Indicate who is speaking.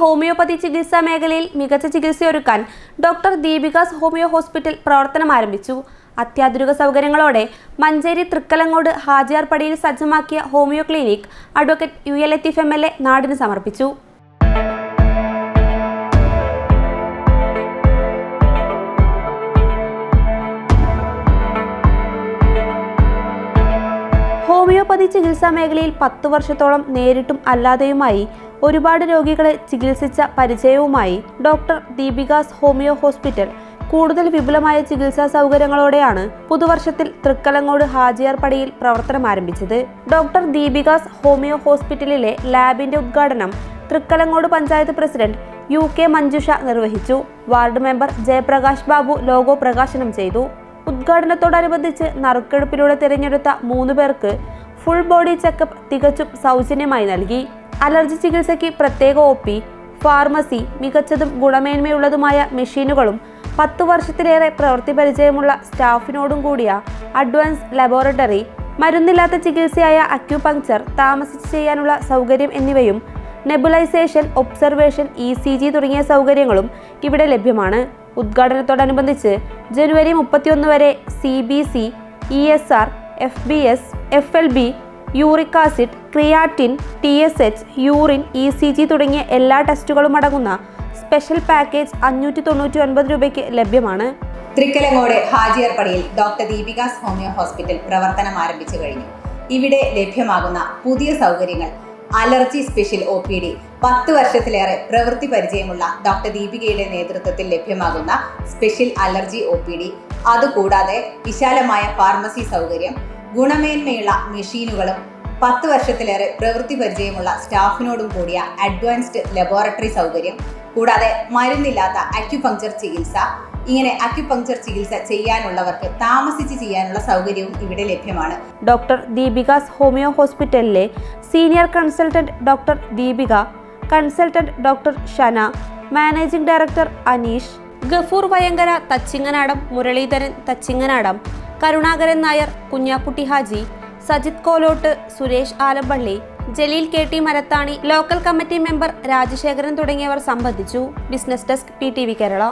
Speaker 1: Homeopathy ചികിത്സാ മേഖലയിൽ മികച്ച ചികിത്സയൊരുക്കാൻ ഡോക്ടർ ദീപികാസ് ഹോമിയോ ഹോസ്പിറ്റൽ പ്രവർത്തനം ആരംഭിച്ചു. അത്യാധുനിക സൗകര്യങ്ങളോടെ മഞ്ചേരി തൃക്കലങ്ങോട് ഹാജിയാർപടിയിൽ സജ്ജമാക്കിയ homoeo clinic advocate U L എത്തിഫ് M L A നാടിന് സമർപ്പിച്ചു. ഹോമിയോപ്പതി ചികിത്സാ മേഖലയിൽ പത്ത് വർഷത്തോളം നേരിട്ടും അല്ലാതെയുമായി ഒരുപാട് രോഗികളെ ചികിത്സിച്ച പരിചയവുമായി ഡോക്ടർ ദീപികാസ് ഹോമിയോ ഹോസ്പിറ്റൽ കൂടുതൽ വിപുലമായ ചികിത്സാ സൗകര്യങ്ങളോടെയാണ് പുതുവർഷത്തിൽ തൃക്കലങ്ങോട് ഹാജിയാർപടിയിൽ പ്രവർത്തനം ആരംഭിച്ചത്. ഡോക്ടർ ദീപികാസ് ഹോമിയോ ഹോസ്പിറ്റലിലെ ലാബിന്റെ ഉദ്ഘാടനം Thrikkalangode panchayat president U K Manjusha നിർവഹിച്ചു. Ward member Jayaprakash Babu logo പ്രകാശനം ചെയ്തു. ഉദ്ഘാടനത്തോടനുബന്ധിച്ച് നറുക്കെടുപ്പിലൂടെ തിരഞ്ഞെടുത്ത മൂന്ന് പേർക്ക് ഫുൾ ബോഡി ചെക്കപ്പ് തികച്ചും സൗജന്യമായി നൽകി. അലർജി ചികിത്സയ്ക്ക് പ്രത്യേക ഒ പി ഫാർമസി മികച്ചതും ഗുണമേന്മയുള്ളതുമായ മെഷീനുകളും പത്തു വർഷത്തിലേറെ പ്രവൃത്തി പരിചയമുള്ള സ്റ്റാഫിനോടും കൂടിയ അഡ്വാൻസ് ലബോറട്ടറി മരുന്നില്ലാത്ത ചികിത്സയായ അക്യുപങ്ക്ചർ താമസിച്ച് ചെയ്യാനുള്ള സൗകര്യം എന്നിവയും nebulisation observation E C G തുടങ്ങിയ സൗകര്യങ്ങളും ഇവിടെ ലഭ്യമാണ്. ഉദ്ഘാടനത്തോടനുബന്ധിച്ച് ജനുവരി മുപ്പത്തിയൊന്ന് വരെ C B C E S R F B S F L B uric acid creatinine T S H urine E C G തുടങ്ങിയ എല്ലാ ടെസ്റ്റുകളും അടങ്ങുന്ന സ്പെഷ്യൽ പാക്കേജ് അഞ്ഞൂറ്റി തൊണ്ണൂറ്റി ഒൻപത് രൂപയ്ക്ക് ലഭ്യമാണ്.
Speaker 2: തൃക്കലങ്ങോട് ഹാജിയർപ്പടിയിൽ ഡോക്ടർ ദീപികാസ് ഹോമിയോ ഹോസ്പിറ്റൽ പ്രവർത്തനം ആരംഭിച്ചു കഴിഞ്ഞു. ഇവിടെ ലഭ്യമാകുന്ന പുതിയ സൗകര്യങ്ങൾ allergy special O P D പത്ത് വർഷത്തിലേറെ പ്രവൃത്തി പരിചയമുള്ള ഡോക്ടർ ദീപികയുടെ നേതൃത്വത്തിൽ ലഭ്യമാകുന്ന special allergy O P D. അതുകൂടാതെ വിശാലമായ ഫാർമസി സൗകര്യം ഗുണമേന്മയുള്ള മെഷീനുകളും പത്ത് വർഷത്തിലേറെ പ്രവൃത്തി പരിചയമുള്ള സ്റ്റാഫിനോടും കൂടിയ അഡ്വാൻസ്ഡ് ലബോറട്ടറി സൗകര്യം കൂടാതെ മരുന്നില്ലാത്ത അക്യുപങ്ക്ചർ ചികിത്സ. ഇങ്ങനെ അക്യുപങ്ക്ചർ ചികിത്സ ചെയ്യാനുള്ളവർക്ക് താമസിച്ച് ചെയ്യാനുള്ള സൗകര്യവും ഇവിടെ ലഭ്യമാണ്.
Speaker 1: ഡോക്ടർ ദീപികാസ് ഹോമിയോ ഹോസ്പിറ്റലിലെ senior consultant doctor Deepika consultant doctor Shana managing director Aneesh Gafoor Vayankara Thachinganadam Muraleedharan Thachinganadam Karunakaran Nair Kunhakkutty Haji Sajith Kolottu Suresh Alampalli Jaleel K T Marathani local committee member Rajasekharan തുടങ്ങിയവർ സംബന്ധിച്ചു. Business desk P T V Kerala.